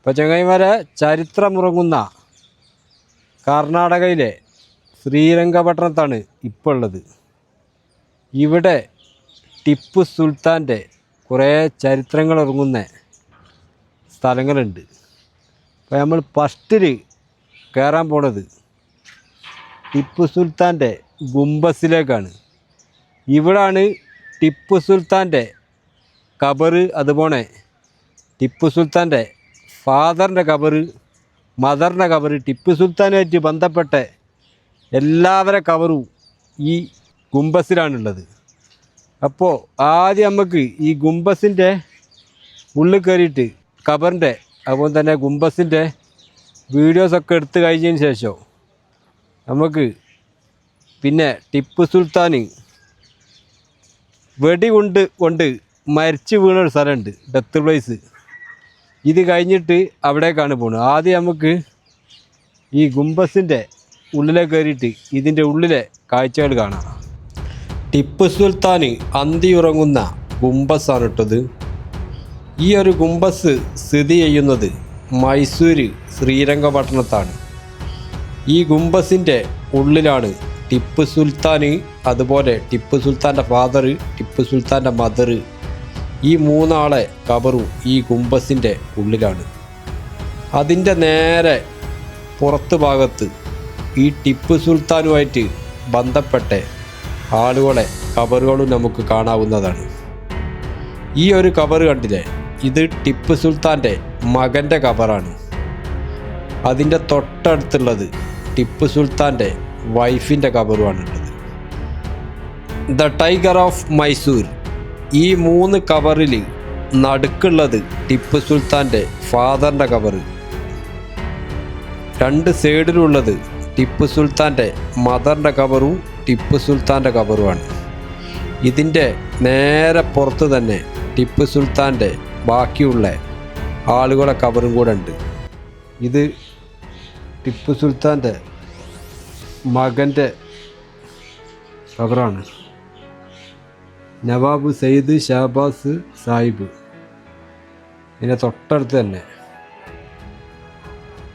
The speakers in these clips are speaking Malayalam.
ഇപ്പോൾ ചങ്ങായിമാരെ ചരിത്രമുറങ്ങുന്ന കർണാടകയിലെ ശ്രീരംഗപട്ടണത്താണ് ഇപ്പോൾ ഉള്ളത്. ഇവിടെ ടിപ്പു സുൽത്താന്റെ കുറേ ചരിത്രങ്ങൾ ഇറങ്ങുന്ന സ്ഥലങ്ങളുണ്ട്. അപ്പോൾ നമ്മൾ ഫസ്റ്റിൽ കയറാൻ പോണത് ടിപ്പു സുൽത്താന്റെ ഗുംബസിലേക്കാണ്. ഇവിടാണ് ടിപ്പു സുൽത്താന്റെ കബറ് അതുപോലെ ടിപ്പു സുൽത്താന്റെ ഫാദറിന്റെ കബറ് മദറിന്റെ കബറ് ടിപ്പു സുൽത്താനുമായിട്ട് ബന്ധപ്പെട്ട എല്ലാവരെ കവറും ഈ ഗുംബസിലാണുള്ളത്. അപ്പോൾ ആദ്യം നമുക്ക് ഈ ഗുംബസിന്റെ ഉള്ളിൽ കയറിയിട്ട് കബറിന്റെ അതുപോലെ തന്നെ ഗുംബസിന്റെ വീഡിയോസൊക്കെ എടുത്ത് കഴിഞ്ഞതിന് ശേഷം നമുക്ക് പിന്നെ ടിപ്പു സുൽത്താൻ വെടി കൊണ്ട് കൊണ്ട് മരിച്ചു വീണൊരു സ്ഥലമുണ്ട് ഡെത്ത് പ്ലേസ്. ഇത് കഴിഞ്ഞിട്ട് അവിടേക്കാണ് പോകുന്നത്. ആദ്യം നമുക്ക് ഈ ഗുംബസിന്റെ ഉള്ളിലെ കയറിയിട്ട് ഇതിന്റെ ഉള്ളിലെ കാഴ്ചകൾ കാണാം. ടിപ്പു സുൽത്താൻ അന്തിയുറങ്ങുന്ന ഗുംബസാണ് ഇട്ടത്. ഈ ഒരു ഗുംബസ് സ്ഥിതി ചെയ്യുന്നത് മൈസൂര് ശ്രീരംഗപട്ടണത്താണ്. ഈ ഗുംബസിന്റെ ഉള്ളിലാണ് ടിപ്പു സുൽത്താൻ അതുപോലെ ടിപ്പു സുൽത്താന്റെ ഫാദർ ടിപ്പു സുൽത്താന്റെ മദർ ഈ മൂന്നാളെ കബറും ഈ കുംബസിന്റെ ഉള്ളിലാണ്. അതിന്റെ നേരെ പുറത്ത് ഭാഗത്ത് ഈ ടിപ്പു സുൽത്താനുമായിട്ട് ബന്ധപ്പെട്ട ആളുകളെ കബറുകളും നമുക്ക് കാണാവുന്നതാണ്. ഈ ഒരു കബർ കണ്ടില്ലേ? ഇത് ടിപ്പു സുൽത്താന്റെ മകന്റെ കബറാണ്. അതിന്റെ തൊട്ടടുത്തുള്ളത് ടിപ്പു സുൽത്താന്റെ വൈഫിന്റെ കബറുമാണുള്ളത് ദ ടൈഗർ ഓഫ് മൈസൂർ. ഈ മൂന്ന് കവറിൽ നടുക്കുള്ളത് ടിപ്പു സുൽത്താന്റെ ഫാദറിന്റെ കവറ് രണ്ട് സൈഡിലുള്ളത് ടിപ്പു സുൽത്താന്റെ മദറിന്റെ കവറും ടിപ്പു സുൽത്താന്റെ കവറുമാണ്. ഇതിന്റെ നേരെ പുറത്ത് തന്നെ ടിപ്പു സുൽത്താന്റെ ബാക്കിയുള്ള ആളുകളെ കവറും കൂടെ ഉണ്ട്. ഇത് ടിപ്പു സുൽത്താന്റെ മകന്റെ കവറാണ്. നവാബ് സയ്യിദ് ഷാബാസ് സാഹിബ്. ഇതിന്റെ തൊട്ടടുത്ത് തന്നെ.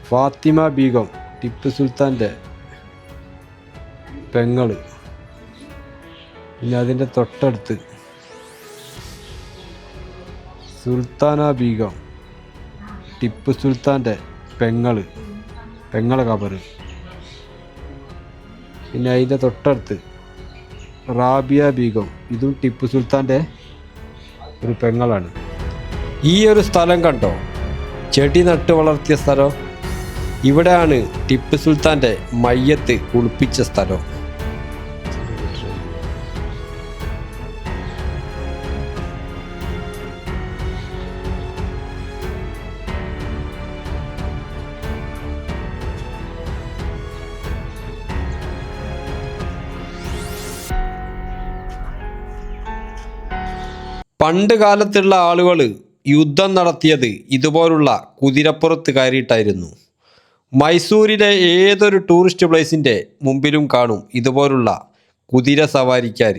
ഫാത്തിമ ബീഗം ടിപ്പു സുൽത്താന്റെ പെങ്ങൾ പിന്നെ അതിന്റെ തൊട്ടടുത്ത്. സുൽത്താന ബീഗം ടിപ്പു സുൽത്താന്റെ പെങ്ങൾ പെങ്ങളെ കബറ്. പിന്നെ അതിന്റെ തൊട്ടടുത്ത്. റാബിയ ബീഗം. ഇതും ടിപ്പു സുൽത്താന്റെ ഒരു പെങ്ങളാണ്. ഈ ഒരു സ്ഥലം കണ്ടോ? ചെടി നട്ട് വളർത്തിയ സ്ഥലം. ഇവിടെയാണ് ടിപ്പു സുൽത്താന്റെ മയ്യത്ത് കുളിപ്പിച്ച സ്ഥലം. പണ്ട് കാലത്തുള്ള ആളുകൾ യുദ്ധം നടത്തിയത് ഇതുപോലുള്ള കുതിരപ്പുറത്ത് കയറിയിട്ടായിരുന്നു. മൈസൂരിലെ ഏതൊരു ടൂറിസ്റ്റ് പ്ലേസിന്റെ മുമ്പിലും കാണും ഇതുപോലുള്ള കുതിര സവാരിക്കാർ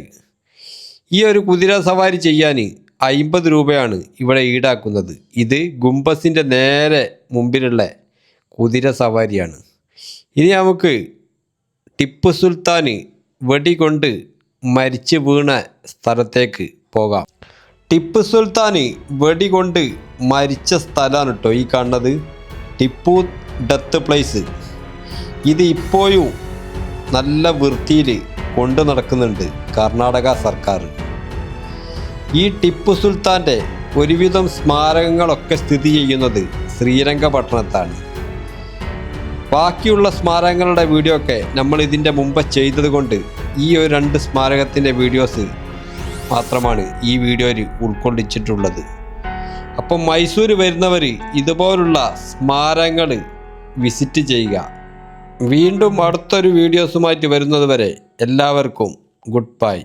ഈ ഒരു കുതിര സവാരി ചെയ്യാൻ അയിമ്പത് രൂപയാണ് ഇവിടെ ഈടാക്കുന്നത്. ഇത് ഗുംബസിന്റെ നേരെ മുമ്പിലുള്ള കുതിര സവാരിയാണ്. ഇനി നമുക്ക് ടിപ്പു സുൽത്താൻ വെടികൊണ്ട് മരിച്ചു വീണ സ്ഥലത്തേക്ക് പോകാം. ടിപ്പു സുൽത്താന് വെടികൊണ്ട് മരിച്ച സ്ഥലമാണ് കേട്ടോ ഈ കാണുന്നത്. Tipu death place. ഇത് ഇപ്പോഴും നല്ല വൃത്തിയിൽ കൊണ്ടു നടക്കുന്നുണ്ട് കർണാടക സർക്കാർ. ഈ ടിപ്പു സുൽത്താന്റെ ഒരുവിധം സ്മാരകങ്ങളൊക്കെ സ്ഥിതി ചെയ്യുന്നത് ശ്രീരംഗപട്ടണത്താണ്. ബാക്കിയുള്ള സ്മാരകങ്ങളുടെ വീഡിയോ ഒക്കെ നമ്മൾ ഇതിന്റെ മുമ്പ് ചെയ്തതുകൊണ്ട് ഈ ഒരു രണ്ട് സ്മാരകത്തിന്റെ വീഡിയോസ് മാത്രമാണ് ഈ വീഡിയോയിൽ ഉൾക്കൊള്ളിച്ചിട്ടുള്ളത്. അപ്പം മൈസൂർ വരുന്നവർ ഇതുപോലുള്ള സ്മാരകങ്ങൾ വിസിറ്റ് ചെയ്യുക. വീണ്ടും അടുത്തൊരു വീഡിയോസുമായിട്ട് വരുന്നത് വരെ എല്ലാവർക്കും ഗുഡ് ബൈ.